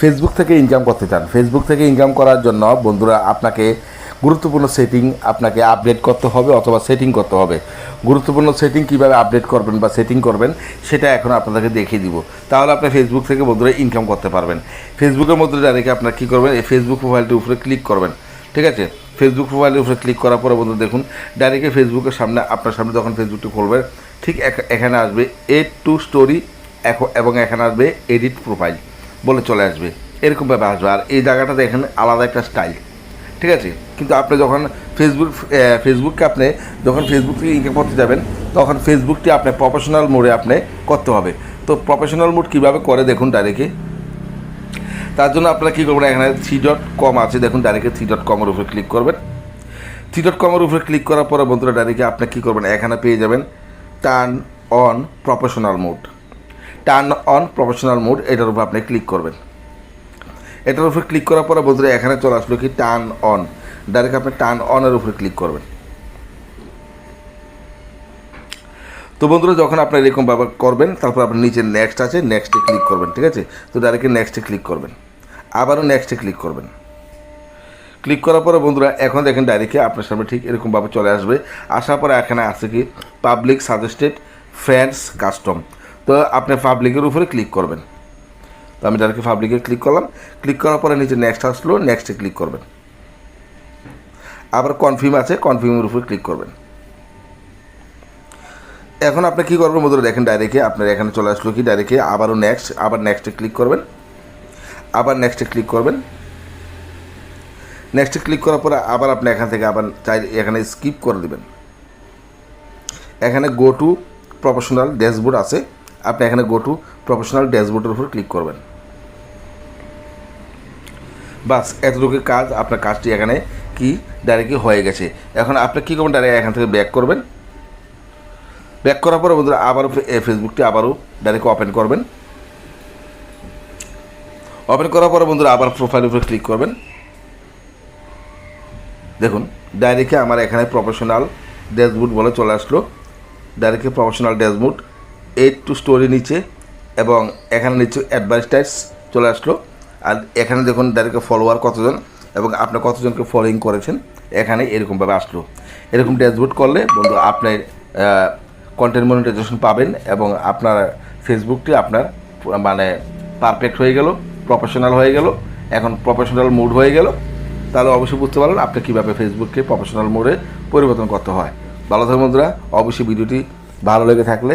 Facebook থেকে income করতে চান। ফেসবুক থেকে ইনকাম করার জন্য বন্ধুরা আপনাকে গুরুত্বপূর্ণ সেটিং আপনাকে আপডেট করতে হবে অথবা সেটিং করতে হবে। গুরুত্বপূর্ণ সেটিং কীভাবে আপডেট করবেন বা সেটিং করবেন, সেটা এখন আপনাদেরকে দেখিয়ে দিব। তাহলে আপনি ফেসবুক থেকে বন্ধুরা ইনকাম করতে পারবেন। ফেসবুকের মধ্যে ডাইরেক্ট আপনার কী করবেন? এই ফেসবুক প্রোফাইলটির উপরে ক্লিক করবেন। ঠিক আছে? ফেসবুক প্রোফাইলের উপরে ক্লিক করার পরে বন্ধু দেখুন ডাইরেক্টলি ফেসবুকের সামনে, আপনার সামনে যখন ফেসবুকটি খুলবেন ঠিক এখ- এখানে আসবে এড টু স্টোরি এবং এখানে আসবে এডিট প্রোফাইল বলে চলে আসবে। এরকমভাবে আসবে। আর এই জায়গাটাতে এখানে আলাদা একটা স্টাইল ঠিক আছে? কিন্তু আপনি যখন ফেসবুক ফেসবুককে আপনি যখন ফেসবুক থেকে ইনকাম করতে যাবেন, তখন ফেসবুকটি আপনি প্রফেশনাল মোডে আপনি করতে হবে। তো প্রফেশনাল মোড কীভাবে করে দেখুন ডাইরেক্টে তার জন্য আপনারা কী করবেন, এখানে থ্রি ডট কম আছে। দেখুন ডাইরেক্টে থ্রি ডট কমের উপরে ক্লিক করবেন। থ্রি ডট কমের উপরে ক্লিক করার পরে বন্ধুরা ডাইরেক্টে আপনি কী করবেন, এখানে পেয়ে যাবেন turn on professional mode turn on professional mode এটার উপর আপনি ক্লিক করবেন। এটার উপরে ক্লিক করার পরে বন্ধুরা, এখানে চলে আসলো কি টার্ন অন ডাইরেক্ট আপনি টার্ন অনের উপরে ক্লিক করবেন। তো বন্ধুরা, যখন আপনি এরকমভাবে করবেন, তারপর আপনি নিচে নেক্সট আছে নেক্সটে ক্লিক করবেন, ঠিক আছে? তো ডাইরেক্ট নেক্সটে ক্লিক করবেন। আবারও নেক্সটে ক্লিক করবেন। ক্লিক করার পরে বন্ধুরা, এখন দেখেন ডাইরেক্টে আপনার সামনে ঠিক এরকমভাবে চলে আসবে। আসার পরে এখানে আছে কি পাবলিক সাজেস্টেড ফ্রেন্ডস কাস্টম তো আপনি পাবলিকের উপরে ক্লিক করবেন। তো আমি ডাইরেক্ট পাবলিকে ক্লিক করলাম। ক্লিক করার পরে নিচে নেক্সট আসলো নেক্সটে ক্লিক করবেন। আবার কনফার্ম আছে কনফার্মের উপরে ক্লিক করবেন। এখন আপনি কী করবেন বন্ধুরা, দেখেন ডাইরেক্টে আপনার এখানে চলে আসলো কি ডাইরেক্টে আবারও নেক্সট আবার নেক্সটে ক্লিক করবেন। আবার নেক্সটে ক্লিক করবেন। নেক্সটে ক্লিক করার পরে আবার আপনি এখান থেকে আবার চাই, এখানে স্কিপ করে দেবেন। এখানে গো টু প্রফেশনাল ড্যাশবোর্ড আছে। আপনি এখানে গো টু প্রফেশনাল ড্যাশবোর্ডের উপর ক্লিক করবেন। বাস এতটুকু কাজ, আপনার কাজটি এখানে কি ডাইরেক্টলি হয়ে গেছে। এখন আপনি কী করবেন ডাইরেক্ট এখান থেকে ব্যাক করবেন। ব্যাক করার পরে বন্ধুরা, আবারও ফেসবুকটি আবারও ডাইরেক্ট ওপেন করবেন। ওপেন করার পরে বন্ধুরা, আবার প্রোফাইলের উপরে ক্লিক করবেন। দেখুন ডাইরেক্টে আমার এখানে প্রফেশনাল ড্যাশবোর্ড বলে চলে আসলো। ডাইরেক্টে professional dashboard add to story নিচে এবং এখানে নিচে অ্যাডভার্টাইজ চলে আসলো। আর এখানে দেখুন ডাইরেক্ট ফলোয়ার কতজন এবং আপনি কতজনকে ফলোইং করেছেন, এখানে এরকমভাবে আসলো। এরকম ড্যাশবোর্ড করলে বন্ধু আপনি কন্টেন্ট মনিটাইজেশন পাবেন এবং আপনার ফেসবুকটি আপনার মানে পারফেক্ট হয়ে গেল প্রফেশনাল হয়ে গেল, এখন প্রফেশনাল মুড হয়ে গেল। তাহলে অবশ্যই বুঝতে পারলেন আপনি কীভাবে ফেসবুককে প্রফেশনাল মোডে পরিবর্তন করতে হয়। ভালো থাকুন বন্ধুরা, অবশ্যই ভিডিওটি ভালো লেগে থাকলে